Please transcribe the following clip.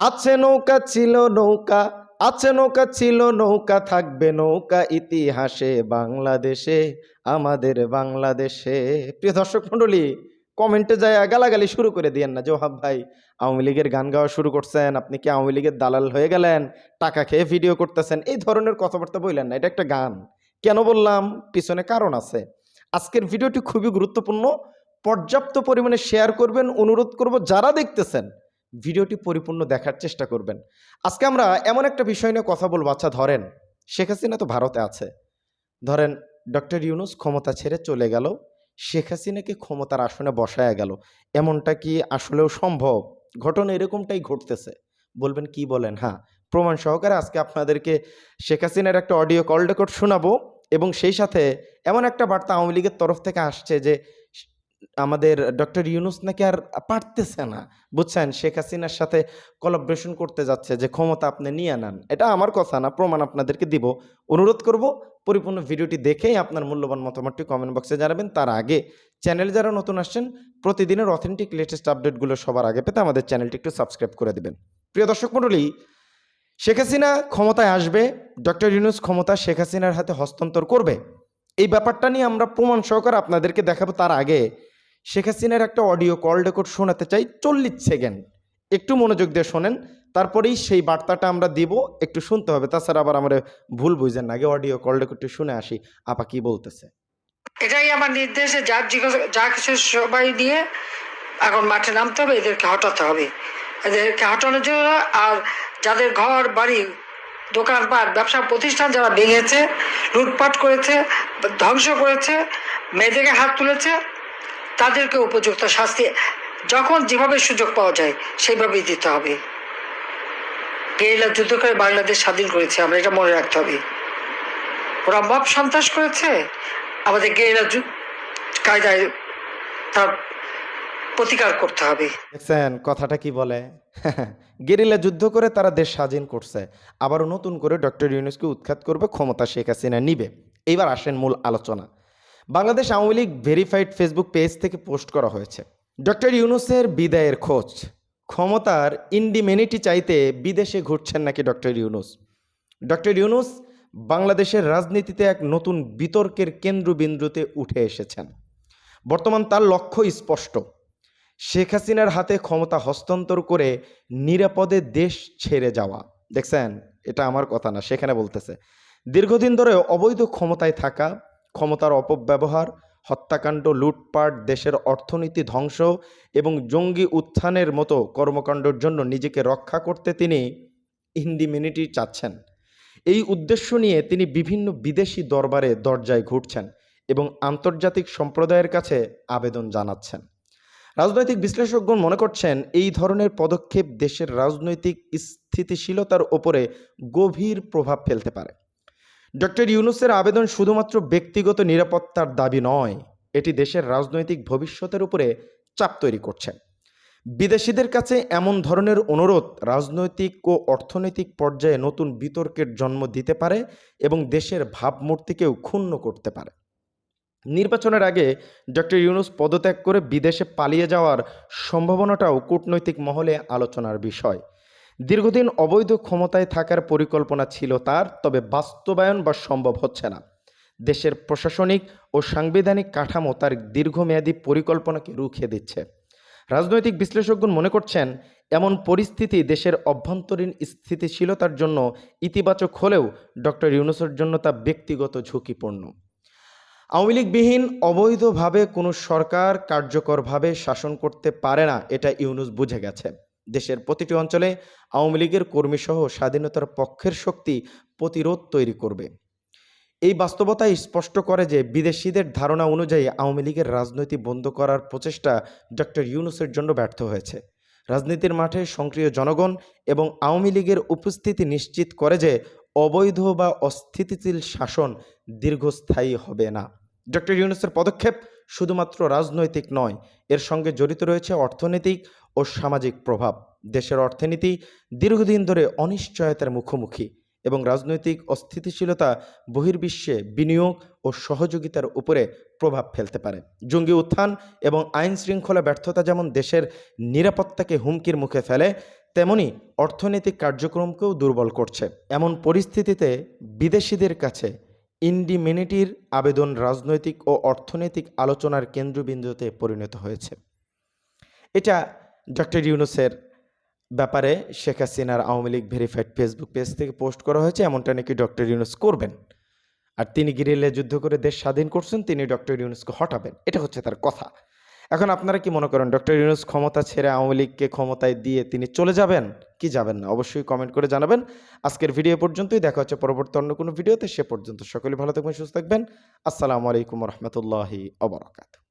আছে নৌকা, ছিল নৌকা, আছে নৌকা, ছিল নৌকা, থাকবে নৌকা ইতিহাসে বাংলাদেশে, আমাদের বাংলাদেশে। প্রিয় দর্শক মণ্ডলী, কমেন্টে যায় গালাগালি শুরু করে দিয়েন না, জোহাব ভাই। আওয়ামী লীগের গান গাওয়া শুরু করছেন, আপনি কি আওয়ামী লীগের দালাল হয়ে গেলেন? টাকা খেয়ে ভিডিও করতেছেন, এই ধরনের কথাবার্তা বললেন না, এটা একটা গান। কেন বললাম? পিছনে কারণ আছে। আজকের ভিডিওটি খুবই গুরুত্বপূর্ণ। পর্যাপ্ত পরিমাণে শেয়ার করবেন, অনুরোধ করব, যারা দেখতেছেন ভিডিওটি পরিপূর্ণ দেখার চেষ্টা করবেন। আজকে আমরা এমন একটা বিষয় নিয়ে কথা বলব। আচ্ছা ধরেন, শেখ হাসিনা তো ভারতে আছে। ধরেন, ডক্টর ইউনুস ক্ষমতা ছেড়ে চলে গেল, শেখ হাসিনাকে ক্ষমতার আসনে বসায়া গেল। এমনটা কি আসলেও সম্ভব? ঘটনা এরকমটাই ঘটতেছে। বলবেন, কি বলেন? হ্যাঁ প্রমাণ সহকারে আজকে আপনাদেরকে শেখ হাসিনার একটা অডিও কল রেকর্ড শোনাবো এবং সেই সাথে এমন একটা বার্তা আওয়ামী লীগের তরফ থেকে আসছে যে আমাদের ডক্টর ইউনুস নাকি আর পারতেছে না। বুঝছেন? শেখ হাসিনার সাথে কোলাবরেশন করতে যাচ্ছে যে ক্ষমতা আপনি নিয়ে নেন। এটা আমার কথা না, প্রমাণ আপনাদেরকে দিব। অনুরোধ করব, পরিপূর্ণ ভিডিওটি দেখেই আপনার মূল্যবান মতামতটি কমেন্ট বক্সে জানাবেন। তার আগে চ্যানেল যারা নতুন আসছেন, প্রতিদিনের অথেন্টিক লেটেস্ট আপডেটগুলো সবার আগে পেতে আমাদের চ্যানেলটি একটু সাবস্ক্রাইব করে দেবেন। প্রিয় দর্শক মণ্ডলী, শেখ হাসিনা ক্ষমতায় আসবে, ডক্টর ইউনুস ক্ষমতা শেখ হাসিনার হাতে হস্তান্তর করবে। এই ব্যাপারটা নিয়ে আমরা প্রমাণ সহকারে আপনাদেরকে দেখাবো। তার আগে শেখ হাসিনার একটা অডিও কল রেকর্ড শোনাতে চাই চল্লিশ সেকেন্ড। একটু মনোযোগ দিয়ে শোনেন, তারপরেই সেই বার্তাটা আমরা দিব, একটু শুনতে হবে। তাছাড়া আবার আমরা ভুল বুঝেন আগে অডিও কল রেকর্ডটি শুনে আসি, আপা কি বলতেছে। এটাই আমার নির্দেশে, যার জিজ্ঞাসা যা কিছু সবাই নিয়ে এখন মাঠে নামতে হবে, এদেরকে হটাতে হবে। এদেরকে হটানোর জন্য আর যাদের ঘর, বাড়ি, দোকানপাট, ব্যবসা প্রতিষ্ঠান যারা ভেঙেছে, লুটপাট করেছে, ধ্বংস করেছে, মেয়েদেরকে হাত তুলেছে তাদেরকে উপযুক্ত শাস্তি যখন যেভাবে সুযোগ পাওয়া যায়, সেইভাবেই দিতে হবে। গেরিলা যুদ্ধ করে বাংলাদেশ স্বাধীন করেছে, আমরা এটা মনে রাখতে হবে। ওরা মব সন্ত্রাস করেছে, আমাদের গেরিলা কায়দায় তার প্রতিকার করতে হবে। দেখছেন, কথাটা কি বলে? গেরিলা যুদ্ধ করে তারা দেশ স্বাধীন করছে, আবারও নতুন করে ডক্টর ইউনুসকে উৎখাত করবে ক্ষমতা শেখ হাসিনা নিবে। এইবার আসেন মূল আলোচনা। Bangladesh Awami League verified Facebook page থেকে পোস্ট করা হয়েছে। ডক্টর ইউনুসের বিদায়ের খোঁজ। ক্ষমতার ইন্ডিমেনিটি চাইতে বিদেশে ঘুরছেন নাকি ডক্টর ইউনুস? ডক্টর ইউনুস বাংলাদেশের রাজনীতিতে এক নতুন বিতর্কের কেন্দ্রবিন্দুতে উঠে এসেছেন। বর্তমান তার লক্ষ্য স্পষ্ট। শেখ হাসিনার হাতে ক্ষমতা হস্তান্তর করে নিরাপদে দেশ ছেড়ে যাওয়া। দেখছেন? এটা আমার কথা না, সেখানে বলতেছে। দীর্ঘদিন ধরে অবৈধ ক্ষমতায় থাকা ক্ষমতার অপব্যবহার, হত্যাকাণ্ড, লুটপাট, দেশের অর্থনীতি ধ্বংস এবং জঙ্গি উত্থানের মতো কর্মকাণ্ডের জন্য নিজেকে রক্ষা করতে তিনি ইন্ডিমিনিটি চাচ্ছেন। এই উদ্দেশ্য নিয়ে তিনি বিভিন্ন বিদেশি দরবারে দরজায় ঘুরছেন এবং আন্তর্জাতিক সম্প্রদায়ের কাছে আবেদন জানাচ্ছেন। রাজনৈতিক বিশ্লেষকগণ মনে করছেন, এই ধরনের পদক্ষেপ দেশের রাজনৈতিক স্থিতিশীলতার ওপরে গভীর প্রভাব ফেলতে পারে। ডক্টর ইউনুসের আবেদন শুধুমাত্র ব্যক্তিগত নিরাপত্তার দাবি নয়, এটি দেশের রাজনৈতিক ভবিষ্যতের উপরে চাপ তৈরি করছে। বিদেশিদের কাছে এমন ধরনের অনুরোধ রাজনৈতিক ও অর্থনৈতিক পর্যায়ে নতুন বিতর্কের জন্ম দিতে পারে এবং দেশের ভাবমূর্তিকেও ক্ষুণ্ণ করতে পারে। নির্বাচনের আগে ডক্টর ইউনুস পদত্যাগ করে বিদেশে পালিয়ে যাওয়ার সম্ভাবনাটাও কূটনৈতিক মহলে আলোচনার বিষয়। দীর্ঘদিন অবৈধ ক্ষমতায় থাকার পরিকল্পনা ছিল তার, তবে বাস্তবায়ন বা সম্ভব হচ্ছে না। দেশের প্রশাসনিক ও সাংবিধানিক কাঠামো তার দীর্ঘমেয়াদী পরিকল্পনাকে রুখে দিচ্ছে। রাজনৈতিক বিশ্লেষকগণ মনে করছেন, এমন পরিস্থিতি দেশের অভ্যন্তরীণ স্থিতিশীলতার জন্য ইতিবাচক হলেও ডক্টর ইউনুসের জন্য তা ব্যক্তিগত ঝুঁকিপূর্ণ। আওয়ামী লীগবিহীন অবৈধভাবে কোনো সরকার কার্যকরভাবে শাসন করতে পারে না, এটা ইউনুস বুঝে গেছে। দেশের প্রতিটি অঞ্চলে আওয়ামী লীগের কর্মীসহ স্বাধীনতার পক্ষের শক্তি প্রতিরোধ তৈরি করবে। এই বাস্তবতাই স্পষ্ট করে যে বিদেশিদের ধারণা অনুযায়ী আওয়ামী লীগের রাজনৈতিক বন্ধ করার প্রচেষ্টা ডক্টর ইউনুসের জন্য ব্যর্থ হয়েছে। রাজনীতির মাঠে সক্রিয় জনগণ এবং আওয়ামী লীগের উপস্থিতি নিশ্চিত করে যে অবৈধ বা অস্থিতিশীল শাসন দীর্ঘস্থায়ী হবে না। ডক্টর ইউনুসের পদক্ষেপ শুধুমাত্র রাজনৈতিক নয়, এর সঙ্গে জড়িত রয়েছে অর্থনৈতিক ও সামাজিক প্রভাব। দেশের অর্থনীতি দীর্ঘদিন ধরে অনিশ্চয়তার মুখোমুখি এবং রাজনৈতিক অস্থিতিশীলতা বহির্বিশ্বে বিনিয়োগ ও সহযোগিতার উপরে প্রভাব ফেলতে পারে। জঙ্গি উত্থান এবং আইন শৃঙ্খলা ব্যর্থতা যেমন দেশের নিরাপত্তাকে হুমকির মুখে ফেলে, তেমনি অর্থনৈতিক কার্যক্রমকেও দুর্বল করছে। এমন পরিস্থিতিতে বিদেশিদের কাছে ইন্ডিমিনিটির আবেদন রাজনৈতিক ও অর্থনৈতিক আলোচনার কেন্দ্রবিন্দুতে পরিণত হয়েছে। এটা ডক্টর ইউনুসের ব্যাপারে শেখ হাসিনার Awami League verified Facebook page থেকে পোস্ট করা হয়েছে, এমনটা নাকি ডক্টর ইউনুস করবেন। আর তিনি গিরিলে যুদ্ধ করে দেশ স্বাধীন করছেন, তিনি ডক্টর ইউনুসকে হটাবেন, এটা হচ্ছে তার কথা। এখন আপনারা কি মনে করেন, ডক্টর ইউনুস ক্ষমতা ছেড়ে আওয়ামী লীগকে ক্ষমতায় দিয়ে তিনি চলে যাবেন? কি যাবেন না, অবশ্যই কমেন্ট করে জানাবেন। আজকের ভিডিও পর্যন্তই, দেখা হচ্ছে পরবর্তী অন্য কোনো ভিডিওতে সে পর্যন্ত সকলে ভালো থাকবেন, সুস্থ থাকবেন। আসসালামু আলাইকুম রহমতুল্লাহি অবরাকাত